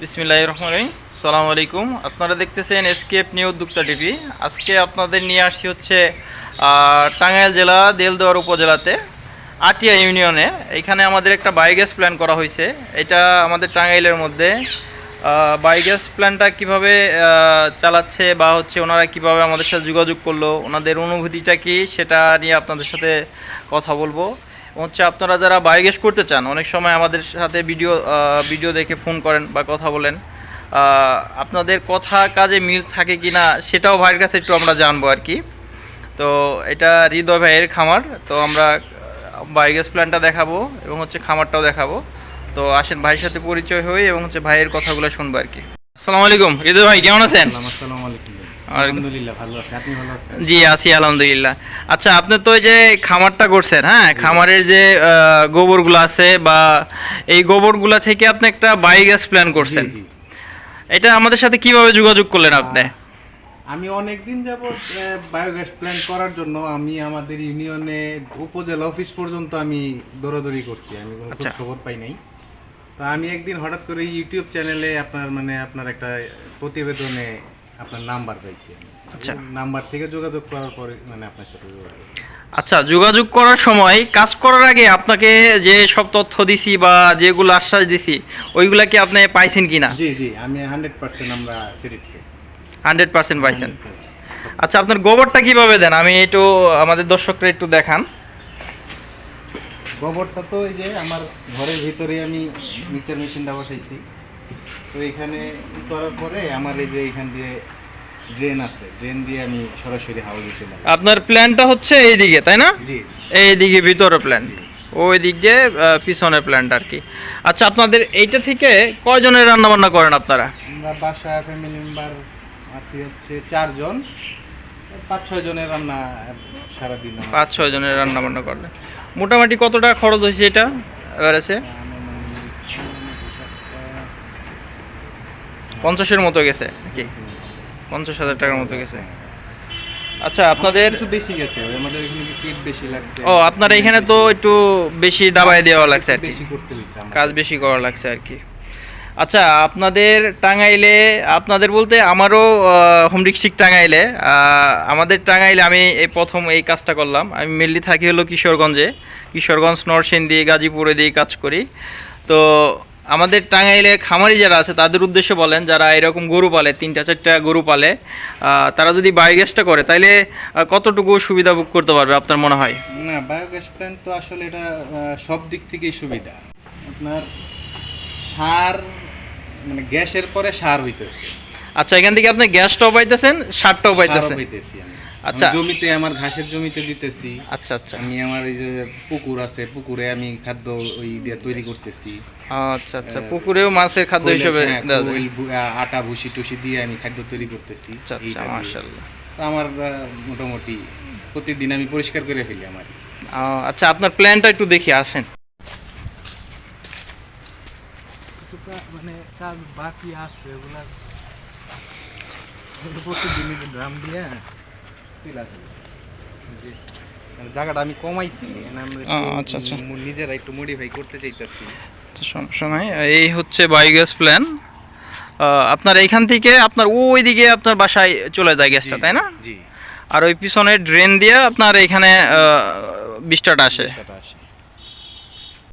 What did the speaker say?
বিসমিল্লাহ রহমান রহিম। সালামু আলাইকুম। আপনারা দেখতেছেন এসকেপ নিউ উদ্যোক্তা টিভি। আজকে আপনাদের নিয়ে আসছি হচ্ছে টাঙ্গাইল জেলা দেলদুয়ার উপজেলাতে, আটিয়া ইউনিয়নে। এখানে আমাদের একটা বায়োগ্যাস প্ল্যান করা হয়েছে। এটা আমাদের টাঙ্গাইলের মধ্যে। বায়োগ্যাস প্ল্যানটা কীভাবে চালাচ্ছে বা হচ্ছে ওনারা কীভাবে আমাদের সাথে যোগাযোগ করল, ওনাদের অনুভূতিটা কি, সেটা নিয়ে আপনাদের সাথে কথা বলব। হচ্ছে আপনারা যারা বায়োগ্যাস করতে চান, অনেক সময় আমাদের সাথে ভিডিও ভিডিও দেখে ফোন করেন বা কথা বলেন। আপনাদের কথা কাজে মিল থাকে কি না সেটাও ভাইয়ের কাছে একটু আমরা জানব আর কি। তো এটা হৃদয় ভাইয়ের খামার, তো আমরা বায়োগ্যাস প্ল্যানটা দেখাবো এবং হচ্ছে খামারটাও দেখাবো। তো আসেন ভাইয়ের সাথে পরিচয় হই এবং হচ্ছে ভাইয়ের কথাগুলো শুনব আর কি। আসসালামু আলাইকুম, হৃদয় ভাই, কেমন আছেন? আসসালামু আলাইকুম। আলহামদুলিল্লাহ ভালো আছি। আপনি ভালো আছেন? জি আছি আলহামদুলিল্লাহ। আচ্ছা আপনি তো এই যে খামারটা করছেন হ্যাঁ? খামারের যে গোবরগুলো আছে বা এই গোবরগুলা থেকে আপনি একটা বায়োগ্যাস প্ল্যান করছেন। এটা আমাদের সাথে কীভাবে যোগাযোগ করলেন আপনি? আমি অনেকদিন যাবত বায়োগ্যাস প্ল্যান করার জন্য আমি আমাদের ইউনিয়নে উপজেলা অফিস পর্যন্ত আমি দৌড়াদৌড়ি করছি। আমি কোনো আচ্ছা। খবর পাই নাই। তো আমি একদিন হঠাৎ করে ইউটিউব চ্যানেলে আপনার মানে আপনার একটা প্রতিবেদনে আপনার নাম্বার পাইছি আচ্ছা। নাম্বার থেকে যোগাযোগ করার পরে মানে আপনার সাথে যোগাযোগ। আচ্ছা যোগাযোগ করার সময় কাজ করার আগে আপনাকে যে সব তথ্য দিছি বা যেগুলো আশ্বাস দিছি ওইগুলা কি আপনি পাইছেন কিনা? জি জি আমি হান্ড্রেড পার্সেন্ট আমরা হান্ড্রেড পার্সেন্ট পাইছেন। আচ্ছা আপনার গোবরটা কীভাবে দেন? আমি একটু আমাদের দর্শকরা একটু দেখান। গোবরটা তো এই যে আমার ঘরের ভিতরে আমি মিক্সার মেশিনটা বসাইছি। তো এখানে করার পরে আমার এই যে এখান দিয়ে ড্রেন আছে ড্রেন দিয়ে আমি সরাসরি হাউজে চলে। আপনার প্ল্যানটা হচ্ছে এইদিকে তাই না? জি এইদিকে ভিতরে প্ল্যান ওই দিক দিয়ে পিছনের প্ল্যানটা আর কি। আচ্ছা আপনাদের এইটা থেকে কয়জনের রান্না বান্না করেন আপনারা? আমরা বাসা ফ্যামিলি মেম্বার আছি হচ্ছে চারজন। পাঁচ ছয় জনের রান্না সারাদিন। পাঁচ ছয় জনের রান্না বান্না করলে মোটামুটি কত টাকা খরচ হয়েছে এটা? এবার আছে আমার মনে হয় সাতটা- পঞ্চাশের মতো গেছে কি পঞ্চাশ হাজার টাকার মতো গেছে। আচ্ছা আপনাদের বেশি গেছে আমাদের এখানে কিছু বেশি লাগছে। ও আপনার এখানে তো একটু বেশি ডাবাই দেওয়া লাগছে আর কি। বেশি করতে হয়েছে কাজ বেশি করা লাগছে আর কি। আচ্ছা আপনাদের টাঙ্গাইলে আপনাদের বলতে আমারও হোম ডিস্ট্রিক্ট টাঙ্গাইলে আমাদের টাঙ্গাইলে আমি এই প্রথম এই কাজটা করলাম। আমি মেনলি থাকি হলো কিশোরগঞ্জে। কিশোরগঞ্জ নরসিংদী গাজীপুরে দিয়ে কাজ করি। তো আমাদের টাঙ্গাইলে খামারি যারা আছে, তাদের উদ্দেশ্যে বলেন, যারা এরকম গরু পালে, তিনটা, চারটা গরু পালে তারা যদি বায়োগ্যাসটা করে, তাইলে কতটুকু সুবিধা ভোগ করতে পারবে আপনার মনে হয়? না বায়োগ্যাস প্ল্যান্ট তো আসলে এটা সব দিক থেকেই সুবিধা। আপনার সার মানে গ্যাসের পরে সার হইতেছে। আচ্ছা এখান থেকে আপনি গ্যাসটাও পাইতেছেন সারটাও পাইতেছেন। আচ্ছা। আমার জমিতে আমার ঘাসের জমিতে দিতেছি। আচ্ছা আচ্ছা। আমি আমার এই যে পুকুর আছে পুকুরে আমি খাদ্য ওই দিয়ে তৈরি করতেছি। আচ্ছা আচ্ছা। পুকুরেও মাছের খাদ্য হিসেবে হ্যাঁ, আটা ভুসি টুসি দিয়ে আমি খাদ্য তৈরি করতেছি আচ্ছা আচ্ছা মাশাআল্লাহ। আমার মোটামুটি প্রতিদিন আমি পরিষ্কার করে ফেলি আমার। আহ, আচ্ছা আপনার প্ল্যানটা একটু দেখি আসেন। মানে কাজ বাকি আছে ওগুলা ড্রাম দিয়ে তুলা মানে জায়গাটা আমি কমাইছি মানে আচ্ছা, আচ্ছা। নিজেরা একটু মডিফাই করতে চাইতেছি। তো সমস্যা নাই এই হচ্ছে বায়োগ্যাস প্ল্যান আপনার এইখান থেকে আপনার ওই দিকে আপনার বাসায় চলে যায় গ্যাসটা তাই না? জি। আর ওই পিছনে ড্রেন দিয়ে আপনার এখানে বিস্টারটা আসে। আসে।